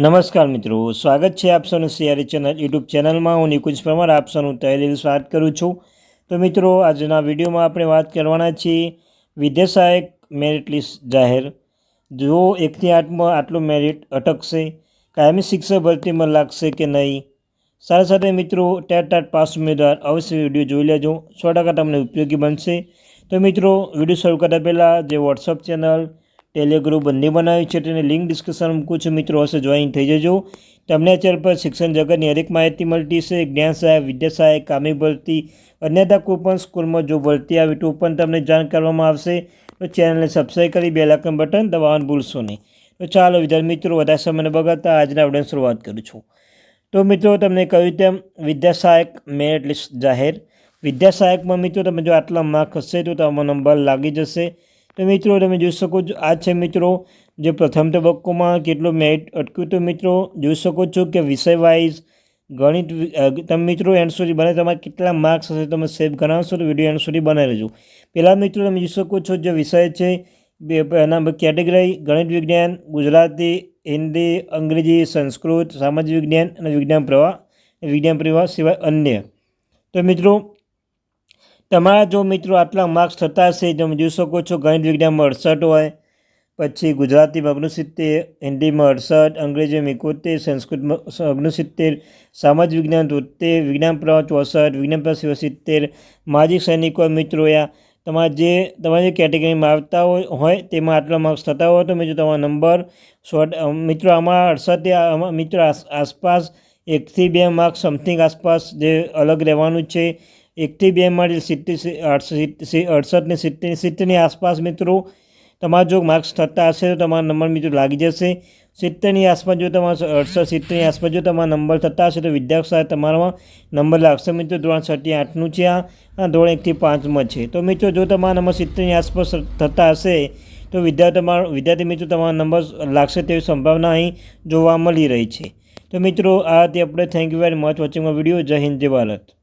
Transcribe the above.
નમસ્કાર મિત્રો, સ્વાગત છે આપ સૌનું સિયારી ચેનલ યુટ્યુબ ચેનલમાં. હું નિકુંજ પરમાર, આપ સૌનું તહેલીલ સ્વાગત કરું છું. તો મિત્રો, આજના વિડીયોમાં આપણે વાત કરવાના છીએ વિદ્યાસહાયક મેરિટ લિસ્ટ જાહેર. જો એકથી આઠમાં આટલું મેરિટ અટકશે, કાયમી શિક્ષક ભરતીમાં લાગશે કે નહીં? સાથે સાથે મિત્રો, ટેટ ટાટ પાસ ઉમેદવાર અવશ્ય વીડિયો જોઈ લેજો. સો ટકા તમને ઉપયોગી બનશે. તો મિત્રો, વીડિયો શરૂ કરતા પહેલાં જે વોટ્સઅપ ચેનલ ટેલિગ્રુપ બંને બનાવ્યું છે તેની લિંક ડિસ્કશન મૂકું છું. મિત્રો, હશે જોઈન થઈ જજો. તમને ચેનલ પર શિક્ષણ જગતની હરેક માહિતી મળતી છે જ્ઞાન સહાય, વિદ્યા સહાય, કામી ભરતી, અન્યથા કોઈ પણ સ્કૂલમાં જો ભરતી આવે તો પણ તમને જાણ કરવામાં આવશે. તો ચેનલને સબસ્ક્રાઈબ કરી બે લાખન બટન દબાવવાનું ભૂલશો નહીં. તો ચાલો, વિદ્યાર્થી મિત્રો, વધારે સમયને બગાડતા આજના આપણે શરૂઆત કરું છું. તો મિત્રો, તમને કહ્યું તેમ વિદ્યા સહાયક મેરિટ લિસ્ટ જાહેર. વિદ્યા સહાયકમાં મિત્રો, તમે જો આટલા માર્ક હશે તો તમારો નંબર લાગી જશે. તો મિત્રો, તમે જોઈ શકો છો, આ છે મિત્રો, જે પ્રથમ તબક્કોમાં કેટલો મેરિટ અટક્યું તો મિત્રો, જોઈ શકો છો કે વિષય વાઇઝ ગણિત તમે મિત્રો એન્ડ સુધી બને, તમારે કેટલા માર્ક્સ હશે તમે સેવ કરાવશો તો વીડિયો એન્ડ સુધી બનાવી રહેજો પહેલાં મિત્રો, તમે જોઈ શકો છો જે વિષય છે એના કેટેગરી, ગણિત વિજ્ઞાન, ગુજરાતી, હિન્દી, અંગ્રેજી, સંસ્કૃત, સામાજિક વિજ્ઞાન અને વિજ્ઞાન પ્રવાહ વિજ્ઞાન પ્રવાહ સિવાય અન્ય. તો મિત્રો તમારા જો મિત્રો આટલા માર્ક્સ થતા હશે તમે જોઈ શકો છો ગણિત વિજ્ઞાનમાં અડસઠ હોય, પછી ગુજરાતીમાં ઓગણસિત્તેર હિન્દીમાં અડસઠ અંગ્રેજીમાં એકોતેર સંસ્કૃતમાં ઓગણસિત્તેર, સામાજિક વિજ્ઞાન તોતેર, વિજ્ઞાન પ્રવાહ ચોસઠ, વિજ્ઞાન પ્રવાહ સિત્તેર માજી સૈનિકો મિત્રો યા, તમારા જે, તમારી કેટેગરીમાં આવતા હોય તેમાં આટલા માર્ક્સ થતા હોય તો મિત્રો તમારો નંબર સો મિત્રો આમાં અડસઠ મિત્રો આસપાસ એકથી બે માર્ક્સ સમથિંગ આસપાસ જે અલગ રહેવાનું છે. એકથી બે મળી સિત્તેર અડસઠ ને સિત્તેર, સિત્તેરની આસપાસ મિત્રો, તમારા જો માર્ક્સ થતા હશે તો તમારો નંબર મિત્રો લાગી જશે. સિત્તેરની આસપાસ જો તમારા અડસઠ, સિત્તેરની આસપાસ જો તમારા નંબર થતા હશે તો વિદ્યાર્થી તમારામાં નંબર લાગશે મિત્રો. ધોરણ છથી આઠનું છે આ. ધોરણ એકથી પાંચમાં છે. તો મિત્રો જો તમારા નંબર સિત્તેરની આસપાસ થતા હશે તો વિદ્યાર્થી તમારો, વિદ્યાર્થી મિત્રો તમારો નંબર લાગશે તેવી સંભાવના અહીં જોવા મળી રહી છે. તો મિત્રો આ હતી આપણે. Thank you very much watching video જય હિન્દ, જય ભારત.